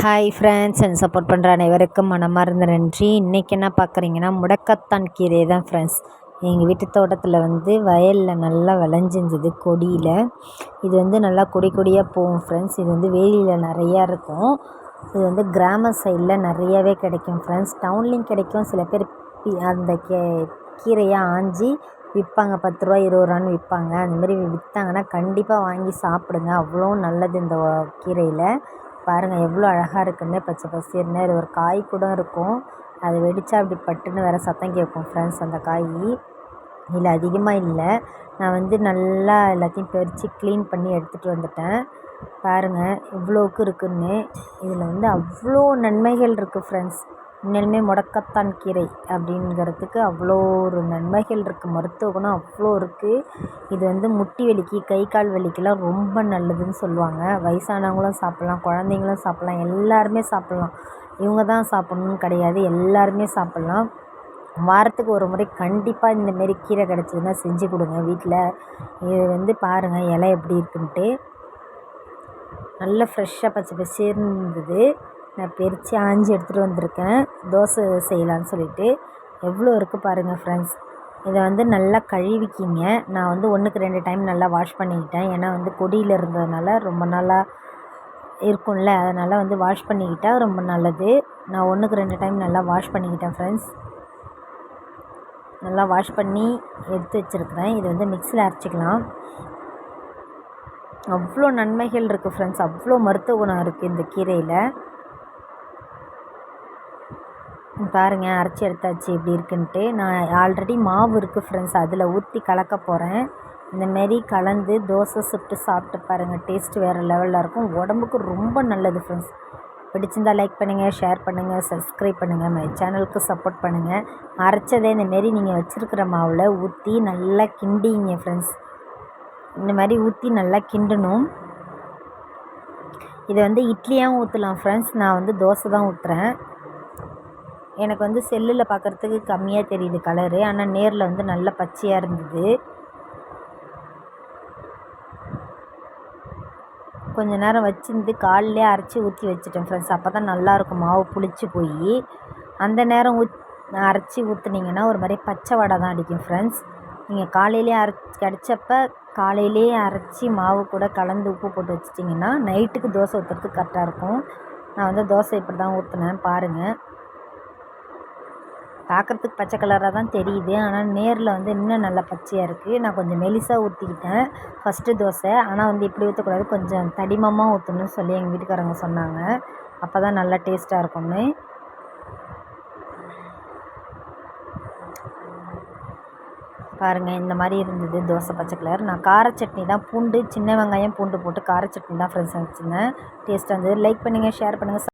Hi friends and support பண்ணுற அனைவருக்கும் மனமார்ந்த நன்றி. இன்றைக்கி என்ன பார்க்குறீங்கன்னா முடக்கத்தான் கீரை தான் ஃப்ரெண்ட்ஸ் எங்கள் வீட்டு தோட்டத்தில் வந்து வயலில் நல்லா விளைஞ்சிருந்தது கொடியில். இது வந்து நல்லா கொடி கொடியாக போகும் ஃப்ரெண்ட்ஸ் இது வந்து வேலியில் நிறையா இருக்கும். இது வந்து கிராம சைடில் நிறையாவே கிடைக்கும் ஃப்ரெண்ட்ஸ் டவுன்லேயும் கிடைக்கும். சில பேர் அந்த கே கீரையை ஆஞ்சி விற்பாங்க. பத்து ரூபா இருபது ரூபான்னு விற்பாங்க. அந்தமாரி விற்றாங்கன்னா கண்டிப்பாக வாங்கி சாப்பிடுங்க. அவ்வளோ நல்லது இந்த கீரையில். பாருங்கள் எவ்வளோ அழகாக இருக்குன்னு. பச்சை பசேல்னு இது ஒரு காய் கூட இருக்கும். அது வெடித்தா அப்படி பட்டுன்னு வேறு சத்தம் கேட்கும் ஃப்ரெண்ட்ஸ் அந்த காய். இதில் அதிகமாக இல்லை. நான் வந்து நல்லா எல்லாத்தையும் பறித்து க்ளீன் பண்ணி எடுத்துகிட்டு வந்துட்டேன். பாருங்கள் இவ்வளோக்கு இருக்குன்னு. இதில் வந்து அவ்வளோ நன்மைகள் இருக்குது ஃப்ரெண்ட்ஸ் உண்மையிலுமே முடக்கத்தான் கீரை அப்படிங்கிறதுக்கு அவ்வளோ ஒரு நன்மைகள் இருக்குது மருத்துவ குணம் அவ்வளோ இருக்குது இது வந்து முட்டி வலிக்கு கை கால் வலிக்கெலாம் ரொம்ப நல்லதுன்னு சொல்லுவாங்க. வயசானவங்களும் சாப்பிட்லாம் குழந்தைங்களும் சாப்பிட்லாம் எல்லாருமே சாப்பிட்லாம். இவங்க தான் சாப்பிட்ணுன்னு கிடையாது. எல்லாருமே சாப்பிட்லாம். வாரத்துக்கு ஒரு முறை கண்டிப்பாக இந்தமாரி கீரை கிடச்சிதுன்னா செஞ்சு கொடுங்க வீட்டில் இது வந்து பாருங்கள் இலை எப்படி இருக்குன்ட்டு. நல்ல ஃப்ரெஷ்ஷாக பச்சை பசேர்னு இருந்தது. நான் பறித்து ஆஞ்சி எடுத்துகிட்டு வந்திருக்கேன். தோசை செய்யலான்னு சொல்லிட்டு. எவ்வளோ இருக்குது பாருங்கள் ஃப்ரெண்ட்ஸ் இதை வந்து நல்லா கழுவிக்கிங்க. நான் வந்து ஒன்றுக்கு ரெண்டு டைம் நல்லா வாஷ் பண்ணிக்கிட்டேன். ஏன்னா வந்து கொடியில் இருந்ததுனால ரொம்ப நாளாக இருக்கும்ல. அதனால் வந்து வாஷ் பண்ணிக்கிட்டால் ரொம்ப நல்லது. நான் ஒன்றுக்கு ரெண்டு டைம் நல்லா வாஷ் பண்ணிக்கிட்டேன் ஃப்ரெண்ட்ஸ் நல்லா வாஷ் பண்ணி எடுத்து வச்சுருக்குறேன். இது வந்து மிக்சியில் அரைச்சிக்கலாம். அவ்வளோ நன்மைகள் இருக்குது ஃப்ரெண்ட்ஸ் அவ்வளோ மருத்துவ குணம் இருக்குது இந்த கீரையில். பாருங்கள் அரைச்சி எடுத்தாச்சு இப்படி இருக்குன்ட்டு. நான் ஆல்ரெடி மாவு இருக்குது ஃப்ரெண்ட்ஸ் அதில் ஊற்றி கலக்க போகிறேன் இந்தமாரி கலந்து தோசை சுட்டு சாப்பிட்டு பாருங்கள் டேஸ்ட் வேறு லெவலில் இருக்கும். உடம்புக்கு ரொம்ப நல்லது ஃப்ரெண்ட்ஸ் பிடிச்சிருந்தால் லைக் பண்ணுங்கள் ஷேர் பண்ணுங்கள் சப்ஸ்கிரைப் பண்ணுங்கள் மை சேனலுக்கு சப்போர்ட் பண்ணுங்கள் அரைச்சதே இந்தமாரி நீங்கள் வச்சுருக்கிற மாவில் ஊற்றி நல்லா கிண்டிங்க ஃப்ரெண்ட்ஸ் இந்த மாதிரி ஊற்றி நல்லா கிண்டணும். இதை வந்து இட்லியாகவும் ஊற்றலாம் ஃப்ரெண்ட்ஸ் நான் வந்து தோசை தான் ஊற்றுறேன் எனக்கு வந்து செல்லில் பார்க்குறதுக்கு கம்மியாக தெரியுது கலரு ஆனால் நேரில் வந்து நல்ல பச்சையாக இருந்தது. கொஞ்ச நேரம் வச்சிருந்து காலிலே அரைச்சி ஊற்றி வச்சுட்டேன் ஃப்ரெண்ட்ஸ் அப்போ தான் நல்லாயிருக்கும் மாவு புளிச்சு போய். அந்த நேரம் ஊத் அரைச்சி ஊற்றுனீங்கன்னா ஒரு மாதிரி பச்சை வடை தான் அடிக்கும் ஃப்ரெண்ட்ஸ் நீங்கள் காலையிலே அரைச்சி கிடச்சப்ப காலையிலே அரைச்சி மாவு கூட கலந்து உப்பு போட்டு வச்சிட்டிங்கன்னா நைட்டுக்கு தோசை ஊற்றுறதுக்கு கரெக்டாக இருக்கும். நான் வந்து தோசை இப்படி தான் ஊற்றுனேன் பாருங்கள் பார்க்குறதுக்கு பச்சை கலராக தான் தெரியுது. ஆனால் நேரில் வந்து இன்னும் நல்லா பச்சையாக இருக்குது நான் கொஞ்சம் மெலிசாக ஊற்றிக்கிட்டேன் ஃபஸ்ட்டு தோசை. ஆனால் வந்து இப்படி ஊற்றக்கூடாது கொஞ்சம் தடிமமாக ஊற்றணும்னு சொல்லி எங்கள் வீட்டுக்காரங்க சொன்னாங்க. அப்போ தான் நல்லா டேஸ்ட்டாக இருக்கும்னு. பாருங்கள் இந்த மாதிரி இருந்தது தோசை பச்சை கலர். நான் கார சட்னி தான் பூண்டு சின்ன வெங்காயம் பூண்டு போட்டு கார சட்னி தான் ஃப்ரெண்ட்ஸ் வச்சுருந்தேன். டேஸ்ட்டாக இருந்தது. லைக் பண்ணுங்கள் ஷேர் பண்ணுங்கள்